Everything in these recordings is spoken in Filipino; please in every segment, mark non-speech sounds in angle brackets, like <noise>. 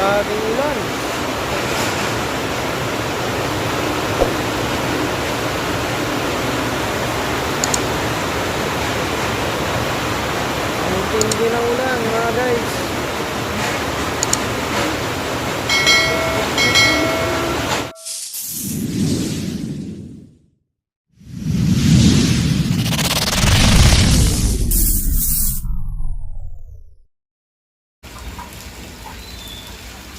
Maraming ulan. Ang tindi ng ulan mga guys.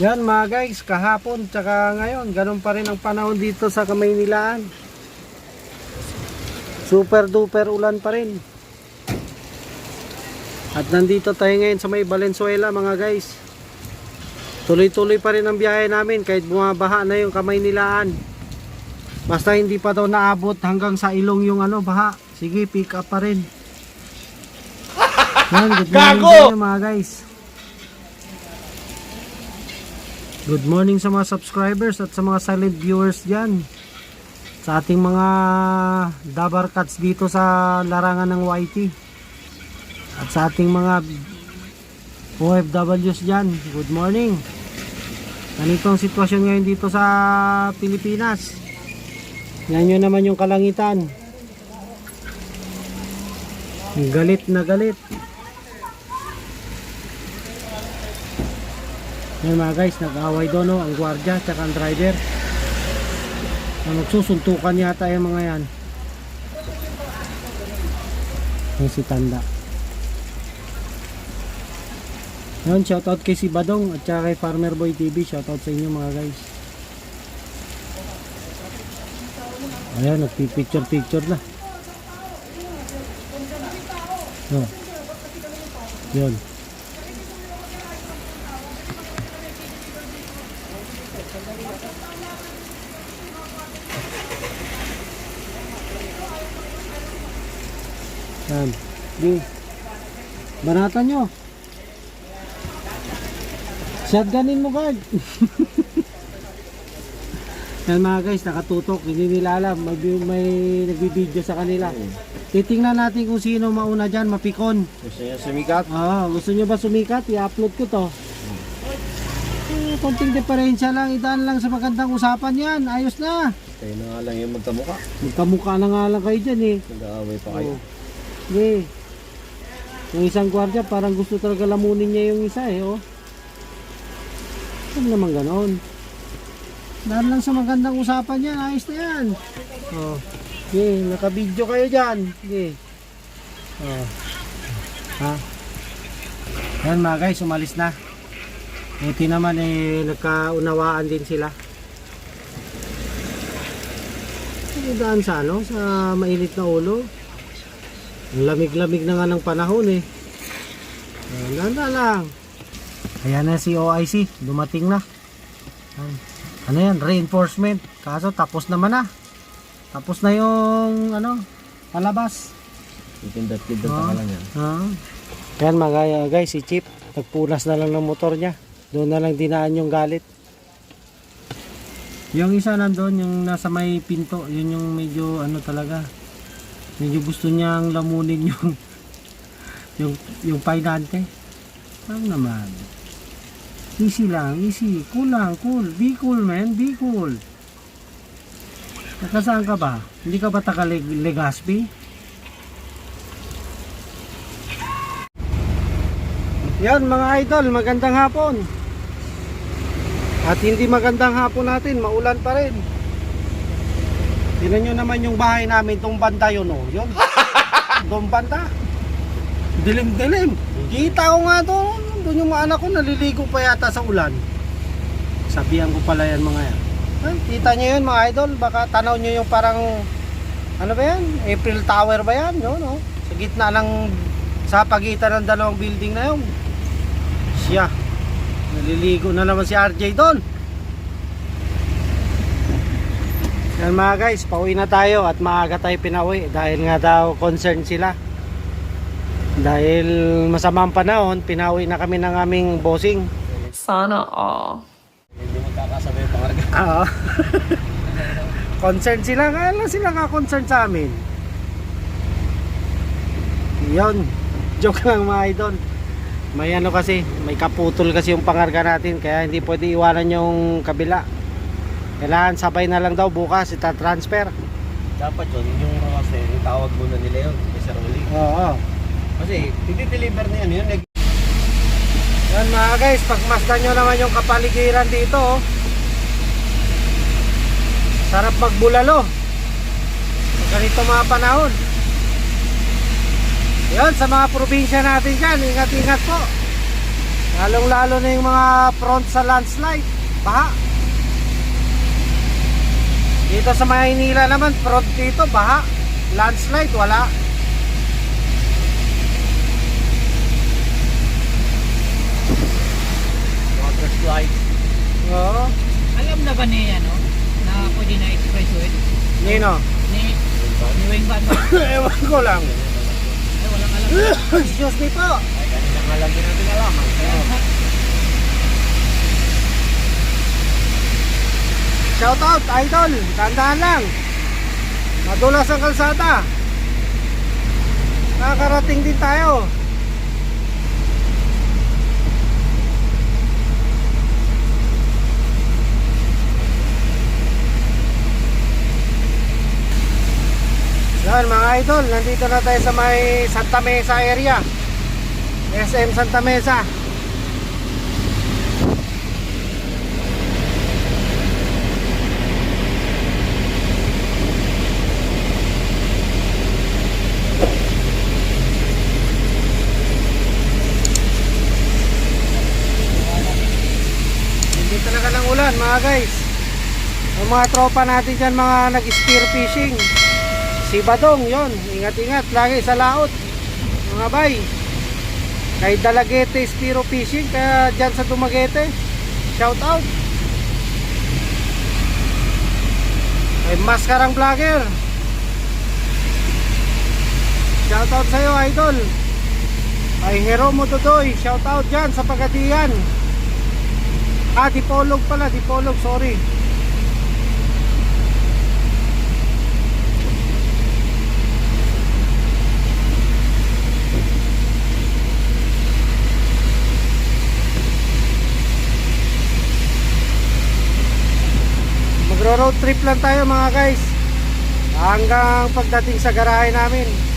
Yan mga guys, kahapon tsaka ngayon, ganun pa rin ang panahon dito sa Kamaynilaan. Super duper ulan pa rin. At nandito tayo ngayon sa may Valenzuela mga guys. Tuloy-tuloy pa rin ang biyahe namin kahit bumabaha na yung Kamaynilaan. Basta hindi pa daw naabot hanggang sa ilong yung ano, baha. Sige, pick up pa rin. Yan, good morning inyo, mga guys. Good morning sa mga subscribers at sa mga silent viewers dyan. Sa ating mga dabar cats dito sa larangan ng YT. At sa ating mga OFWs dyan. Good morning. Ganito ang sitwasyon ngayon dito sa Pilipinas. Yan nyo naman yung kalangitan. Galit na galit. Yan mga guys, nag-away doon no, ang gwardiya at ang driver. Na magsusuntukan yata yung mga yan. Yung si Tanda. Yan, shoutout kay si Badong at saka kay Farmer Boy TV. Shoutout sa inyo mga guys. Ayan, nagpipicture-picture na. Oh. Yun. Yan. Di. Banatan nyo. Shotgunin mo guard. <laughs> Yan mga guys, nakatutok. Hindi nila alam. May, may nagbibideo sa kanila. Titingnan natin kung sino mauna dyan, mapikon. Gusto niya sumikat? Ah, gusto nyo ba sumikat? I-upload ko to. Eh, konting diferensya lang, idaan lang sa magandang usapan yan. Ayos na. Kayo na nga lang yung magkamukha. Magkamukha na nga lang kayo dyan eh. Nag-aaway pa kayo. Oh. Sige. Yung isang gwardiya, parang gusto talaga lamunin niya yung isa eh, oh. Ano naman ganon? Dahil lang sa magandang usapan yan, ayos na yan. Oh. Sige, naka-video kayo dyan. Sige. Oh. Ha? Yan mga guys, umalis na. Buti naman eh, nagkaunawaan din sila. Ano daan sa ano? Sa mainit na ulo. Ang lamig-lamig na nga ng panahon eh. Ayan, na lang. Ayan na si OIC. Dumating na. Ano yan? Reinforcement. Kaso tapos naman na. Tapos na yung ano, palabas. Itindat-tindat Ah. ka lang yan. Ah. Yan mga guys, si Chip. Nagpunas na lang ng motor niya. Doon na lang dinaan yung galit. Yung isa nandun, yung nasa may pinto, yun yung medyo ano talaga. Medyo gusto niyang lamunin yung <laughs> yung yung painante. Ano naman? Easy lang, easy. Cool lang, cool. Be cool, man. Be cool. Nakasaan ka ba? Hindi ka ba taga Leg- Legazpi? Yan mga idol, magandang hapon. At hindi magandang hapon natin, maulan pa rin. Tingnan nyo naman yung bahay namin, tong banda yun o. Yun. <laughs> Tong banda. Dilim-dilim. Kita ko nga doon. Doon yung mga anak ko naliligo pa yata sa ulan. Sabihan ko pala yan mga yan. Ay, kita nyo yun mga idol. Baka tanaw nyo yung parang ano ba yan? April Tower ba yan? Yun, no? Sa gitna ng sa pagitan ng dalawang building na yun. Siya. Naliligo na naman si RJ doon. Yan mga guys, pauwi na tayo at maaga tayo pinauwi dahil nga daw concerned sila. Dahil masama ang panahon, pinauwi na kami ng aming bossing. Sana all. Hindi magkakasabay yung pangarga. Oo. <laughs> concerned sila, kaya lang sila ka concerned sa amin. Yon, joke lang mga idol. May ano kasi, may kaputol kasi yung pangarga natin kaya hindi pwede iwanan yung kabila. Kailangan sabay na lang daw bukas ita-transfer. Dapat yun, yung yun, yung tawag muna nila yun, Mr. Uli. Oo. Kasi, hindi-deliver na yan, yun, nag- Yan mga guys, pagmasdan nyo naman yung kapaligiran dito. oh. Sarap magbulalo. Ganito mga panahon. Yan, sa mga probinsya natin dyan, ingat-ingat po. Lalong lalo na yung mga front sa landslide. Baha. Dito sa Maynila naman, front dito, baha. Landslide, wala. water slide. Oo. Alam na ba ni ano na pwede na expressway? Nino? Ni ni Wing Van? <laughs> Ewan ko lang. Ay, walang alam. <coughs> Excuse me po. Ay, nga lang din natin alaman. Shout out, idol. Tandaan lang. Madulas ang kalsada. Nakakarating din tayo. Yan mga idol, nandito na tayo sa may Santa Mesa area. SM Santa Mesa. Hindi talaga ng ulan mga guys. Ang mga tropa natin dyan mga nag-spear fishing. Si Badong, yon Ingat-ingat lagi sa laot. Mga bay. Kay Dalagete Spiro Fishing, kaya dyan sa Dumaguete. Shout out. Kay Maskarang Vlogger. Shout out sa'yo, idol. Kay Jeromo Dodoy, shout out dyan sa Pagadian. Ah, Dipolog pala, Dipolog, sorry. Magro road trip lang tayo mga guys. Hanggang pagdating sa garahe namin.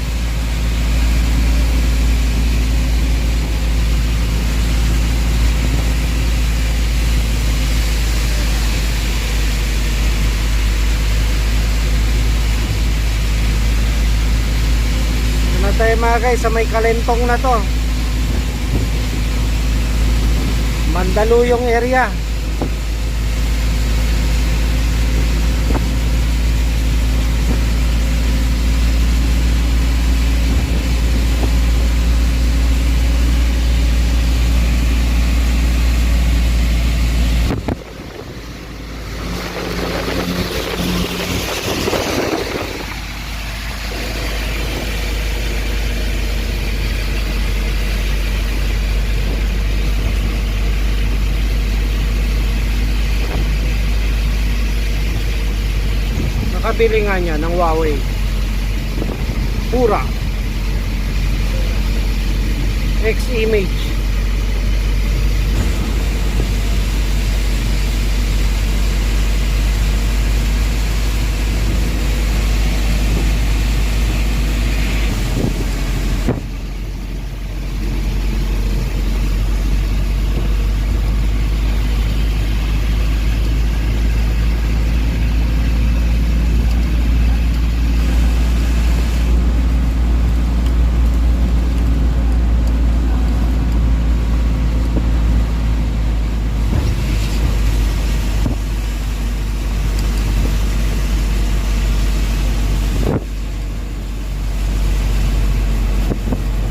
Tayo mga guys sa may kalentong na to. Mandaluyong area. Nakabili nga niya ng Huawei. Pura. X-Image.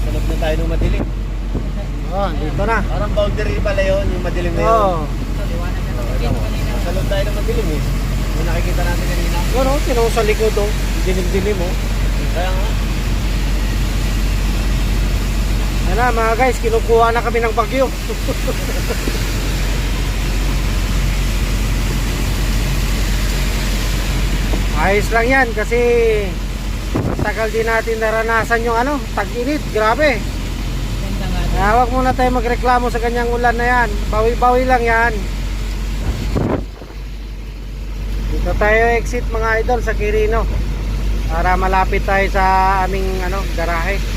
Sunod na tayo ng madilim. Oh, dito na. Parang boundary pala yun, yung madilim na yun. Oh. Kanina. Salod tayo ng madilim eh. Yung nakikita natin kanina. Ano, tinong sa likod oh. Dilim-dilim oh. Kaya nga, Yan na mga guys, kinukuha na kami ng bagyo. Ayos lang yan kasi tagal din natin naranasan yung ano, tag-init, grabe. Kaya huwag muna tayo magreklamo sa ganyang ulan na yan. Bawi-bawi lang yan. Dito tayo exit mga idol sa Quirino. Para malapit tayo sa aming ano, garahe.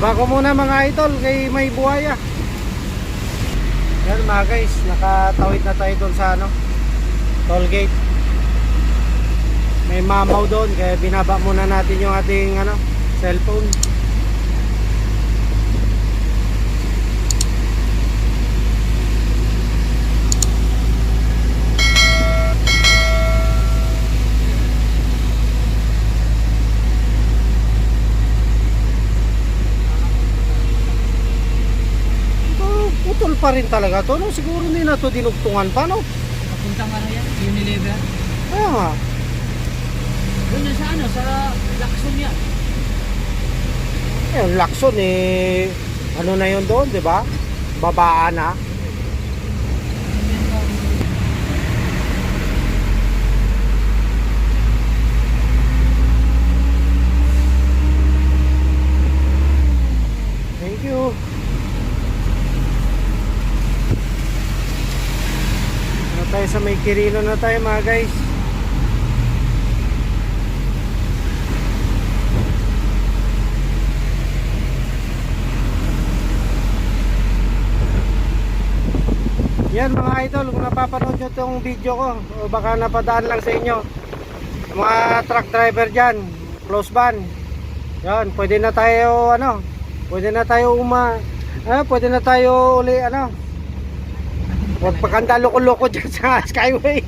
Baba ko muna mga idol kay may buhaya. Yan mga guys, nakatawid na tayo doon sa ano, toll gate. May mamaw doon kaya binaba muna natin yung ating ano, cellphone. Pa rin talaga to. No? Siguro hindi na to dinugtungan pa, no? Papuntang ano yan, Unilever. Kaya nga. Doon yan sa ano, sa Lacson yan. Yung Lacson eh, ano na yun doon, di ba? Babaan na. Tayo sa may Kirino na tayo mga guys. Yan mga idol, kung napapanood nyo itong video ko o baka napadaan lang sa inyo mga truck driver dyan, close van yan, pwede na tayo ano pwede na tayo uma ah, pwede na tayo uli ano huwag pagkanda loko-loko dyan sa skyway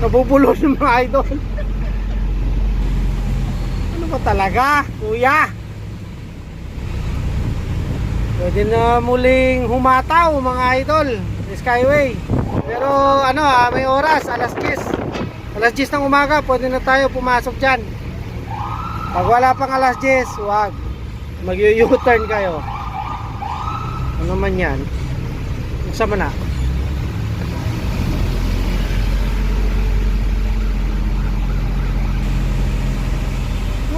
nabubulol ng mga idol ano ba talaga kuya Pwede na muling humataw mga idol sa Skyway. Pero ano ah, may oras, alas 10. Alas 10 ng umaga, pwede na tayo pumasok dyan. Pag wala pang alas 10, wag. Mag-u-turn kayo. Ano man yan? Buksan mo na.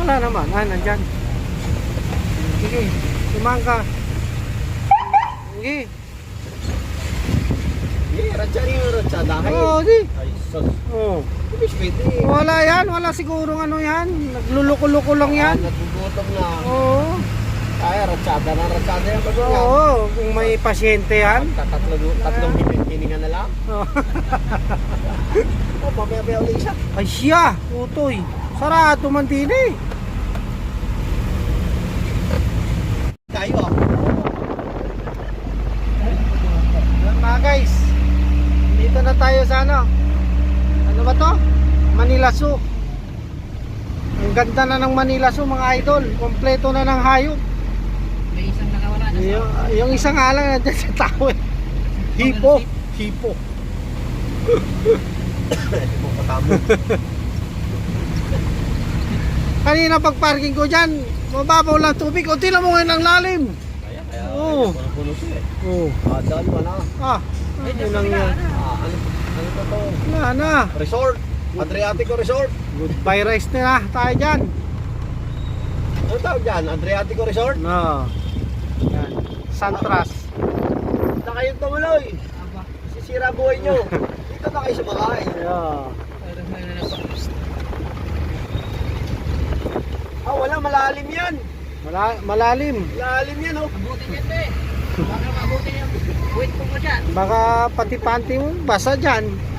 Wala naman. Ah, nandyan. Sige, tumang ka. Sige. Eh, radya rin yung radya dahil. Oo, sige. Ay, sus. Oo. Hindi pwede. Wala yan, wala sigurong ano yan. Nagluluko-luko lang yan. Ah, Nagugutom na. Oo. Kaya radyada na radyada yung bago. Oo, kung may pasyente yan. Tatlo, tatlong hining- hininga na lang. Oo. Oh, mamaya-maya ulit siya. Ay siya, utoy. Sarado man din eh. Tayo ah. Yan, mga guys, dito na tayo sa ano. Ano ba to? Manila Zoo. Ang ganda na ng Manila Zoo mga idol. Kompleto na ng hayop. May isang nakawala na Yung, yung isang alang nandiyan sa tao eh. Hipo. Hipo. <laughs> Kanina pag parking ko dyan, mababaw lang tubig. O tila mo ngayon ang lalim. Kaya, kaya. Oo. Parang puno siya eh. Oh. Ah, daan mo na. Ah, Ay, ano dyan lang yan. Ah, ano, ano to to? Wala na. Resort. Adriatico Resort. Goodbye rice na na tayo dyan. Tawag dyan? Adriatico Resort? No. Yan. Santras. Na kayong tumuloy. Aba, Sisira buhay nyo. <laughs> Dito na kayo sumakay. Yeah. Ah, wala. Malalim yan. Mala malalim. Malalim yan, oh. Mabuti niyan, te. Baka mabuti niyan. Wait po mo dyan. Baka pati panty mo basa dyan.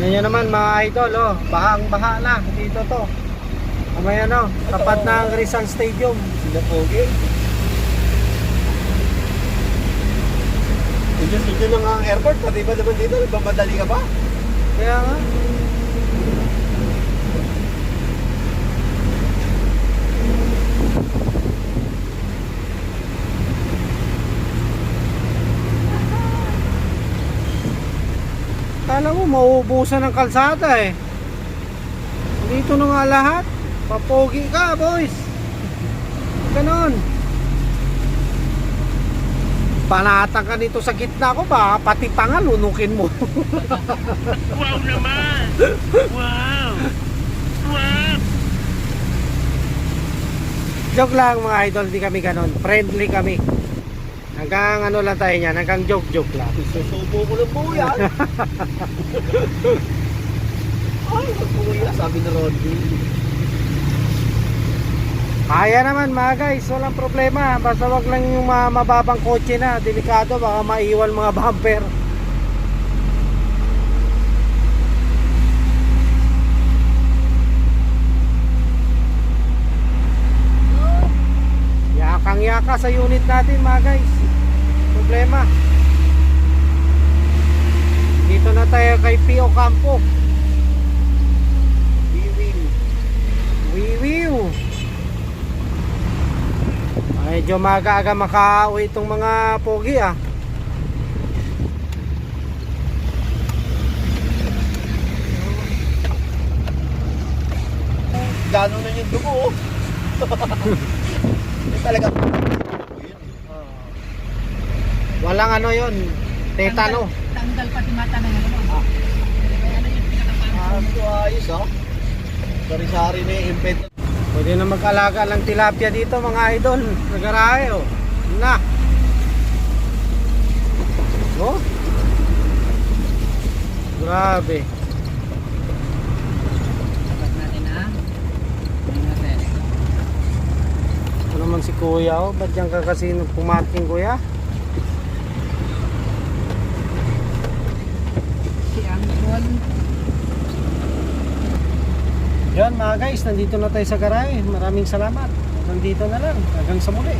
Yan naman mga idol, oh. bahang baha na dito to. Mamaya no, tapat na ang Rizal Stadium. Sila pogi. Diyan lang ang airport. Pati ba naman dito? Nagmamadali ka ba? Kaya nga. Kala mo naubusan ng kalsada eh. Dito na nga lahat. Papogi ka, boys. Ganon. Panatang ka nito sa gitna ko ba? Pati panga lunukin mo. <laughs> Wow naman! Wow! Wow! joke lang mga idol, di kami ganon. Friendly kami. Hanggang ano lang tayo niyan, hanggang joke-joke lang. Susubo ko ng buya. <laughs> Ay, magbuya, sabi ni Rodney. Kaya naman mga guys, walang problema. Basta wag lang yung mga mababang kotse na. Delikado, baka maiwan mga <laughs> bumper. Yakang yaka sa unit natin mga guys. Problema. Dito na tayo kay Pio Campo. Wiwin. Wiwiw. Medyo maaga-aga makauwi itong mga pogi ah. Gano'n na yung dugo, oh. <laughs> Talaga. Walang ano yon tetano. Tanggal, tanggal pati mata ng ano. Ah. Kaya ano yung pinakapangit. Ah, ayos, oh. Sari-sari na yung impet. Pwede na mag-alaga ng tilapia dito mga idol. Nagarahe oh. Yun Na. Oh. Grabe. Dapat natin ha. Natin. Ito naman si kuya oh. Ba't yan ka kasi pumarking kuya? Si Angkol. Yan mga guys, nandito na tayo sa garahe. Maraming salamat. Nandito na lang. Hanggang sa muli.